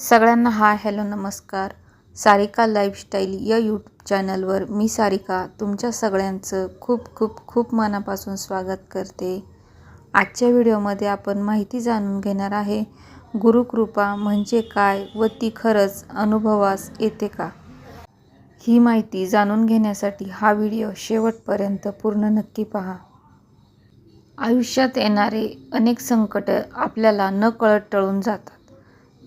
सगळ्यांना hi hello नमस्कार. Sarika lifestyle या यूट्यूब चॅनलवर मी सारिका तुमच्या सगळ्यांचं खूप खूप खूप मनापासून स्वागत करते. आजच्या व्हिडिओमध्ये आपण माहिती जाणून घेणार आहे गुरुकृपा म्हणजे काय व ती खरंच अनुभवास येते का? ही माहिती जाणून घेण्यासाठी हा व्हिडिओ शेवटपर्यंत पूर्ण नक्की पहा. आयुष्यात येणारे अनेक संकट आपल्याला न कळत टळून जातात.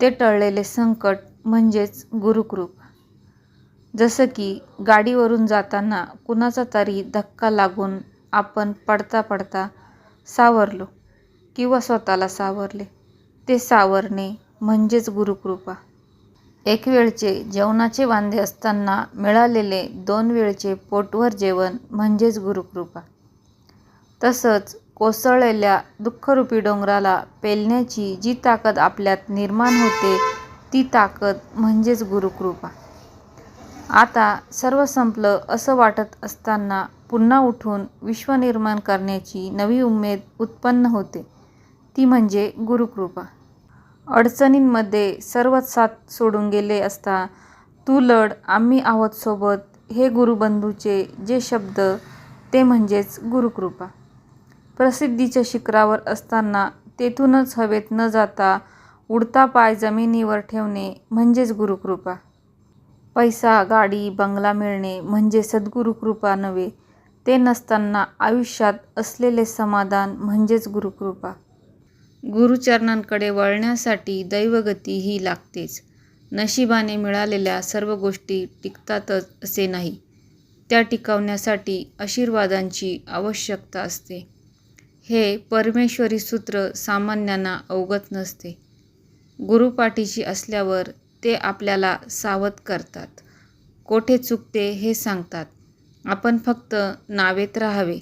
ते टळलेले संकट म्हणजेच गुरुकृपा. जसं की गाडीवरून जाताना कुणाचा तरी धक्का लागून आपण पडता पडता सावरलो किंवा स्वतःला सावरले ते सावरणे म्हणजेच गुरुकृपा. एक वेळचे जेवणाचे वांदे असताना मिळालेले दोन वेळचे पोटवर जेवण म्हणजेच गुरुकृपा. तसंच कोसळलेल्या दुःखरूपी डोंगराला पेलण्याची जी ताकद आपल्यात निर्माण होते ती ताकद म्हणजेच गुरुकृपा. आता सर्व संपलं असं वाटत असताना पुन्हा उठून विश्व निर्माण करण्याची नवी उमेद उत्पन्न होते. ती म्हणजे गुरुकृपा. अडचणींमध्ये सर्वच साथ सोडून गेले असता तू लढ आम्ही आहोत सोबत हे गुरुबंधूचे जे शब्द ते म्हणजेच गुरुकृपा. प्रसिद्धीच्या शिखरावर असताना तेथूनच हवेत न जाता उडता पाय जमिनीवर ठेवणे म्हणजेच गुरुकृपा. पैसा गाडी बंगला मिळणे म्हणजे सद्गुरुकृपा नव्हे ते नसताना आयुष्यात असलेले समाधान म्हणजेच गुरुकृपा. गुरुचरणांकडे वळण्यासाठी दैवगती ही लागतेच. नशिबाने मिळालेल्या सर्व गोष्टी टिकतातच असे नाही. त्या टिकवण्यासाठी आशीर्वादांची आवश्यकता असते. हे परमेश्वरी सूत्र सामान्यांना अवगत नसते. गुरुपाठीशी असल्यावर ते आपल्याला सावध करतात. कोठे चुकते हे सांगतात. आपण फक्त नावेत राहावे.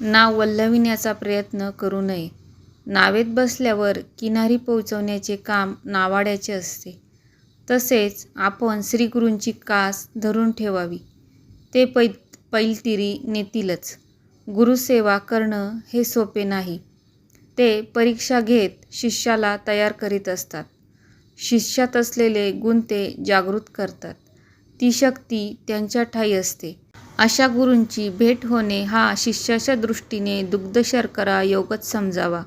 नाव वल्लविण्याचा प्रयत्न करू नये. नावेत बसल्यावर किनारी पोहोचवण्याचे काम नावाड्याचे असते. तसेच आपण श्रीगुरूंची कास धरून ठेवावी. ते पै पैलतिरी नेतीलच. गुरुसेवा करणं हे सोपे नाही. ते परीक्षा घेत शिष्याला तयार करीत असतात. शिष्यात असलेले गुण ते जागृत करतात. ती शक्ती त्यांच्या ठाई असते. अशा गुरूंची भेट होणे हा शिष्याच्या दृष्टीने दुग्धशर्करा योगच समजावा.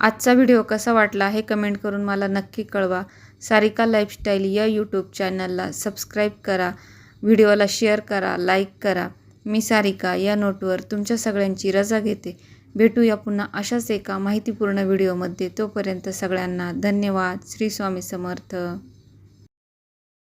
आजचा व्हिडिओ कसा वाटला हे कमेंट करून मला नक्की कळवा. सारिका लाईफस्टाईल या यूट्यूब चॅनलला सबस्क्राईब करा. व्हिडिओला शेअर करा लाईक करा. मी सारिका या नोटवर तुमच्या सगळ्यांची रजा घेते. भेटूया पुन्हा अशाच एका माहितीपूर्ण व्हिडिओमध्ये. तोपर्यंत सगळ्यांना धन्यवाद. श्री स्वामी समर्थ.